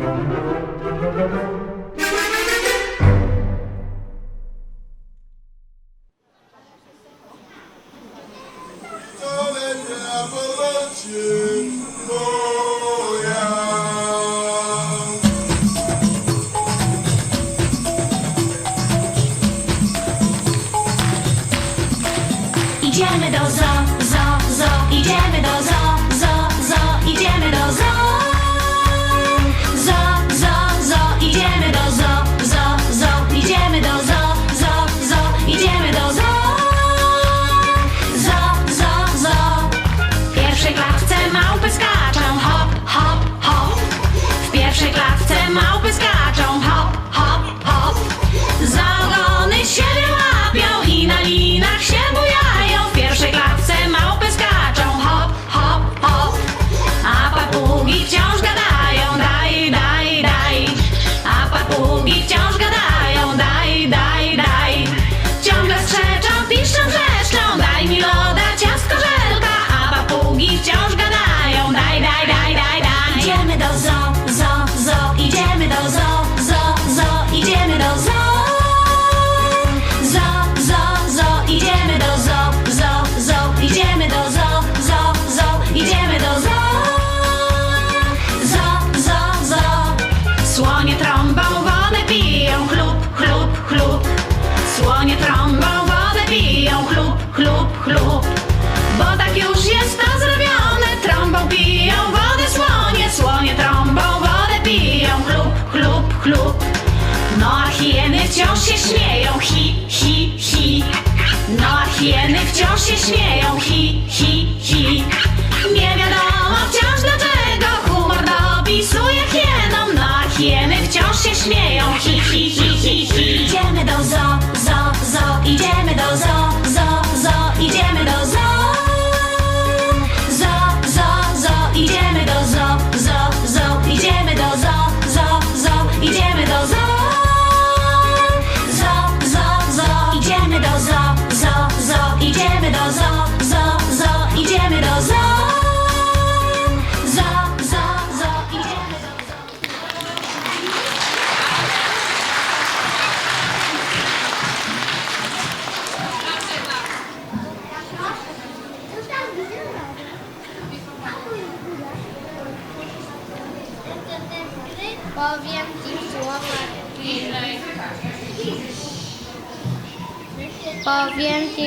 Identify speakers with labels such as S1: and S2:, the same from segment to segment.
S1: Thank you. wciąż się śmieją, hi, hi, hi. No a hieny wciąż się śmieją, hi, hi, hi.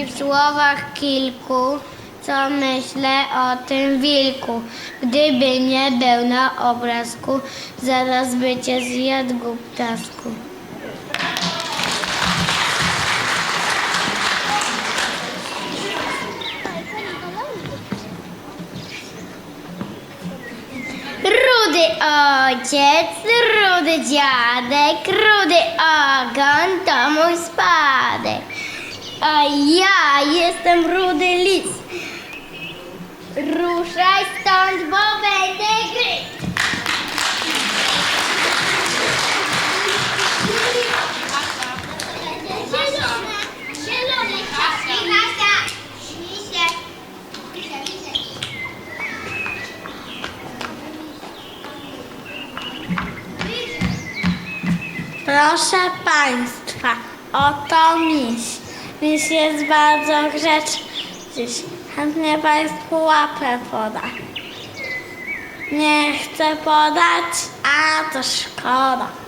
S2: w słowach kilku, co myślę o tym wilku. Gdyby nie był na obrazku, zaraz by cię zjadł ptasku. Rudy ojciec, rudy dziadek, rudy ogon to mój spadek. A ja jestem rudy lis. Ruszaj stąd, bo będę gryzł. Proszę Państwa, oto miś. Miś jest bardzo grzeczny. Chętnie Państwu łapę poda. Nie chcę podać, a to szkoda.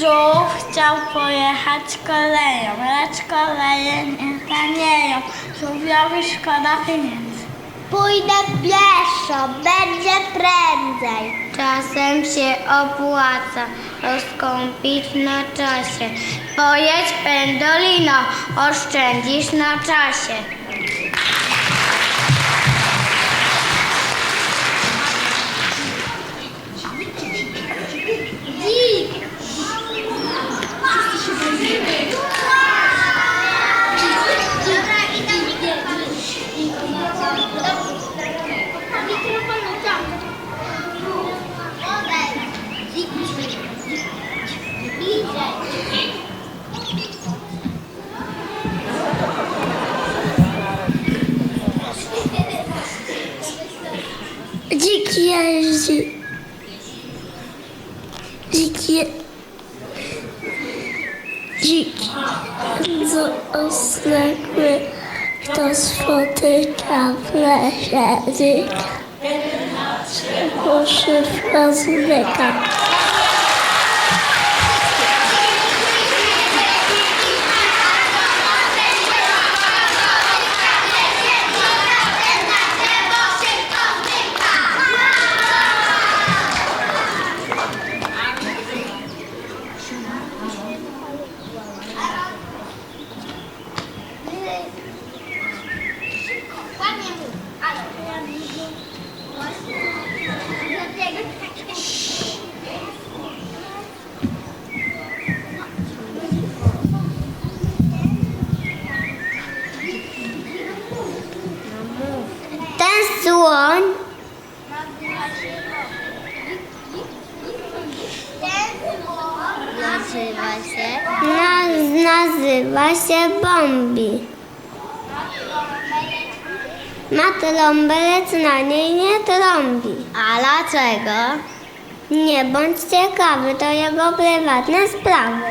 S2: Żółw chciał pojechać koleją, lecz koleje nie tanieją. Żółwiowi szkoda pieniędzy. Pójdę pieszo, będzie prędzej. Czasem się opłaca rozkąpić na czasie. Pojedź pendolino, oszczędzisz na czasie.
S3: Dziki jeździ. Ramle Şerik, Hoşif Hazırlık'a. Ma trąbę, lecz na niej nie trąbi. A dlaczego? Nie bądź ciekawy, to jego prywatne sprawy.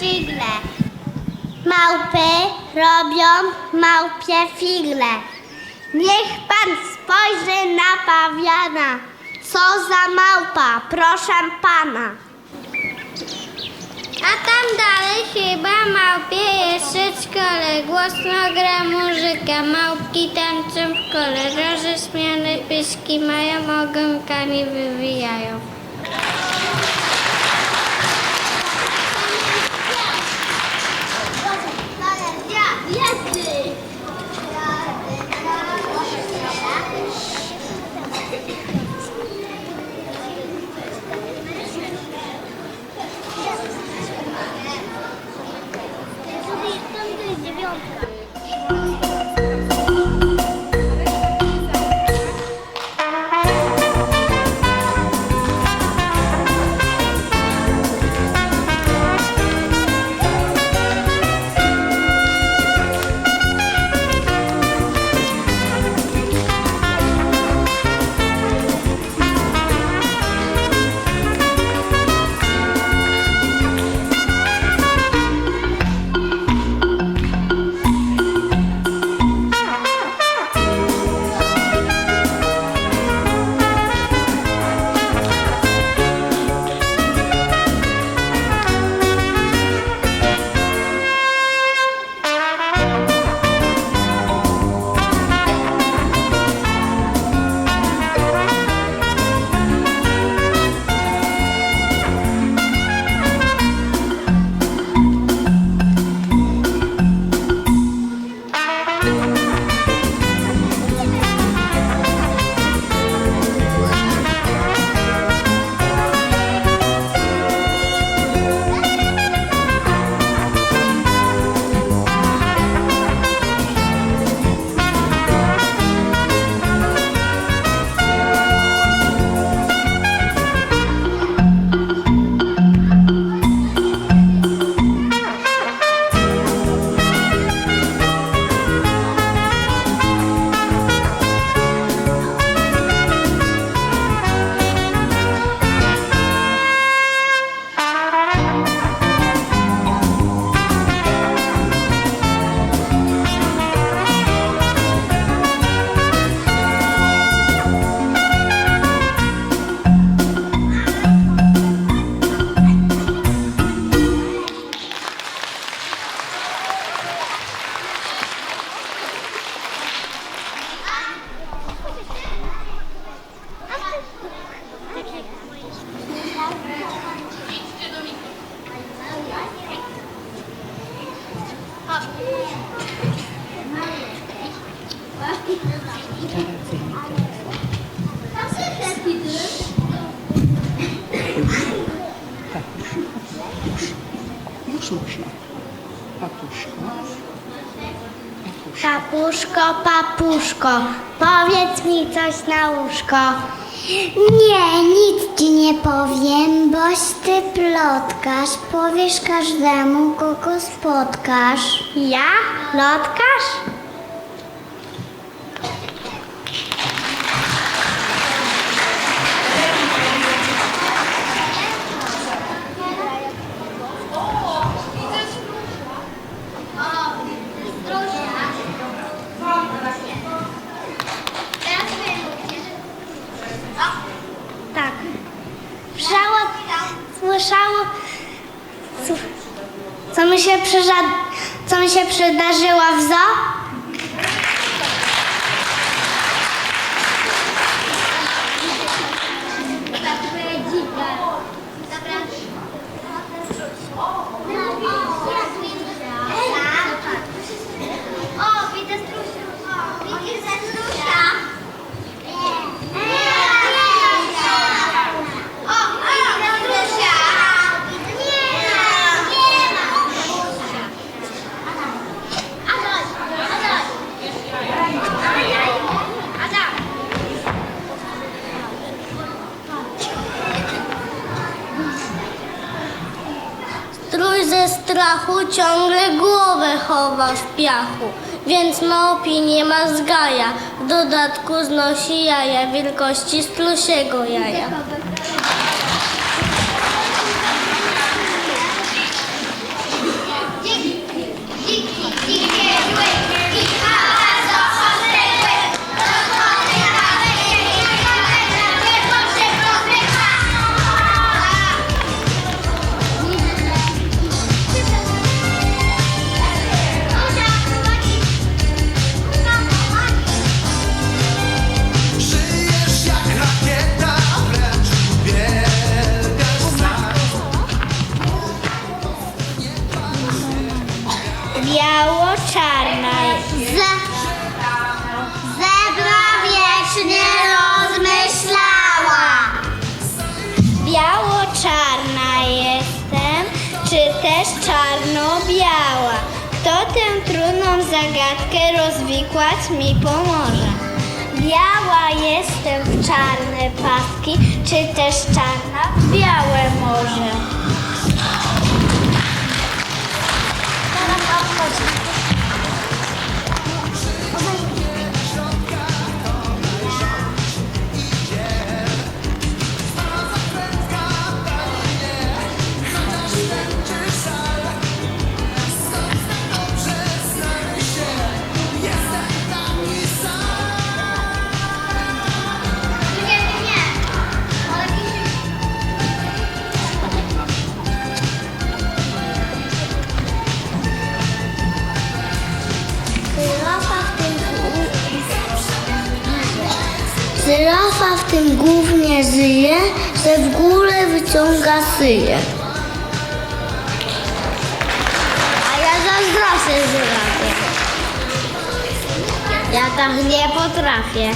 S3: Niedościgle. Małpy robią małpie figle. Niech pan spojrzy na pawiana. Co za małpa, proszę pana. A tam dalej chyba małpie jeszcze szkole Głośno gra muzyka, małpki tańczą w kole Roześmiane pyszki mają, ogonkami wywijają
S2: coś na łóżko. Nie, nic ci nie powiem, boś ty plotkarz. Powiesz każdemu, kogo spotkasz. Ja? Plotkarz? W piachu, więc małpi nie ma zgaja. W dodatku znosi jaja wielkości strusiego jaja. Rozwikłać mi pomoże? Biała jestem w czarne paski, czy też czarna w białe morze? Żyrafa tym głównie żyje, że w górę wyciąga syję. A ja zazdroszczę żyrafie. Ja tak nie potrafię.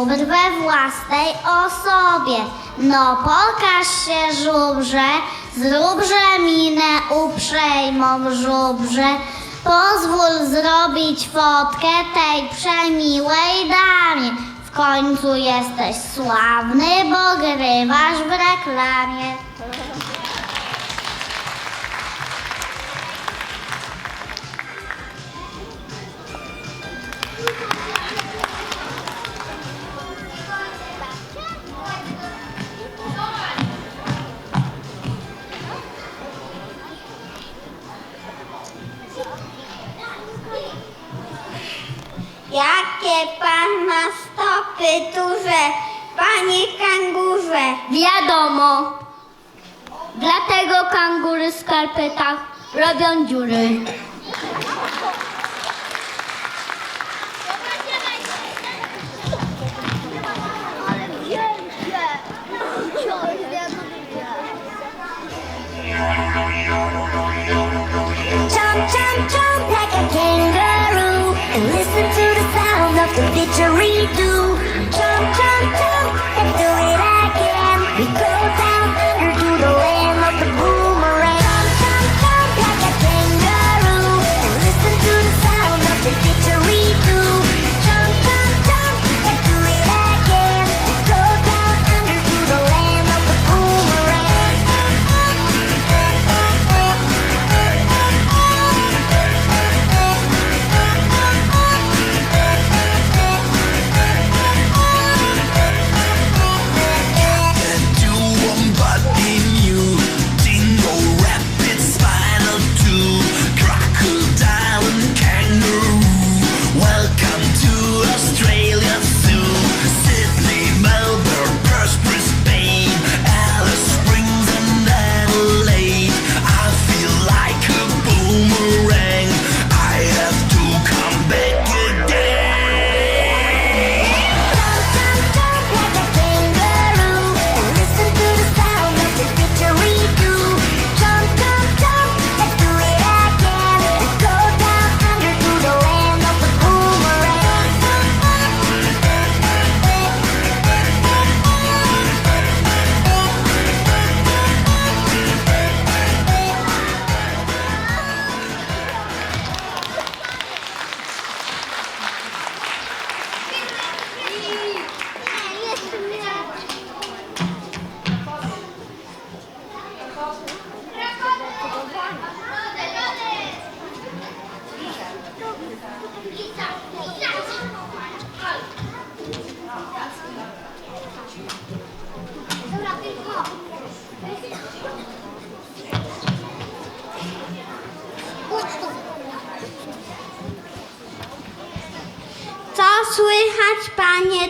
S2: Pan żubr we własnej osobie. No pokaż się żubrze, zróbże minę uprzejmą żubrze. Pozwól zrobić fotkę tej przemiłej damie. W końcu jesteś sławny, bo grywasz w reklamie. Wiadomo. Dlatego kangury w skarpetach robią dziury.
S4: Jump, jump, jump like a kangaroo and listen to the sound of the didgeridoo.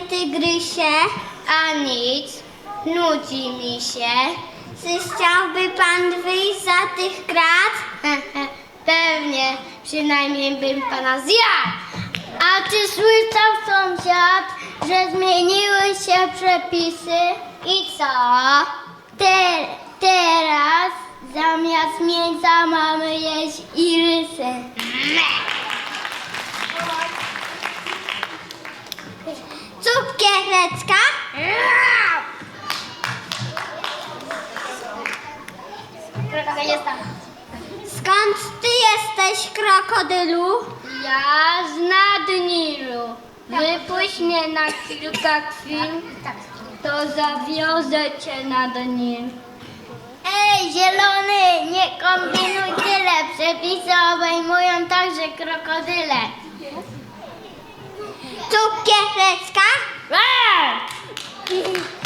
S2: Tygrysie? A nic, nudzi mi się. Czy chciałby pan wyjść za tych krat? Pewnie, przynajmniej bym pana zjadł. A czy słyszał sąsiad, że zmieniły się przepisy? I co? Te, teraz zamiast mięsa mamy jeść irysy. Cukiereczka? Skąd ty jesteś, krokodylu? Ja z Nadnilu. Wypuść mnie na kilka chwil, to zawiozę cię nad Nil. Ej, zielony, nie kombinuj tyle. Przepisy obejmują także krokodyle. Cukiereczka? Wielbłąd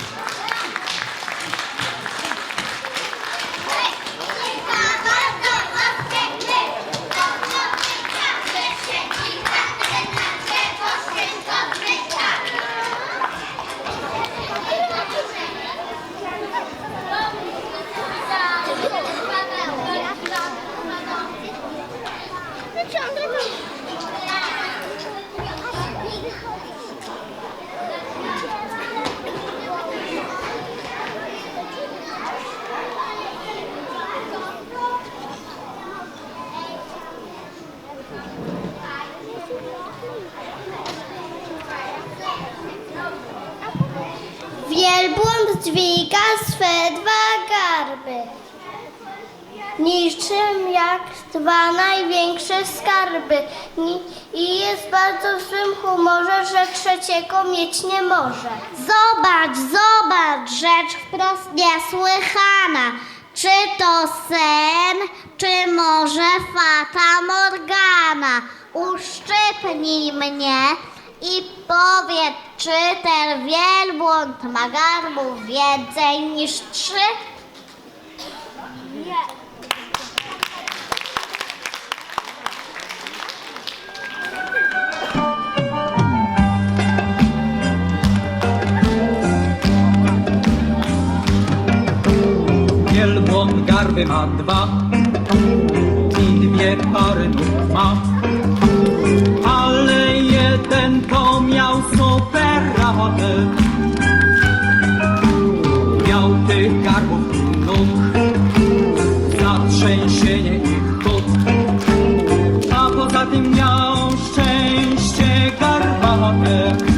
S2: największe skarby. I jest bardzo w swym humorze, że trzeciego mieć nie może. Zobacz, zobacz, rzecz wprost niesłychana. Czy to sen, czy może fata morgana? Uszczypnij mnie i powiedz, czy ten wielbłąd ma garbów więcej niż trzy?
S5: Zęby ma dwa i dwie pary nóg ma. Ale jeden to miał super radę. Miał tych garbów nóg, zatrzęsienie i chód. A poza tym miał szczęście garbate.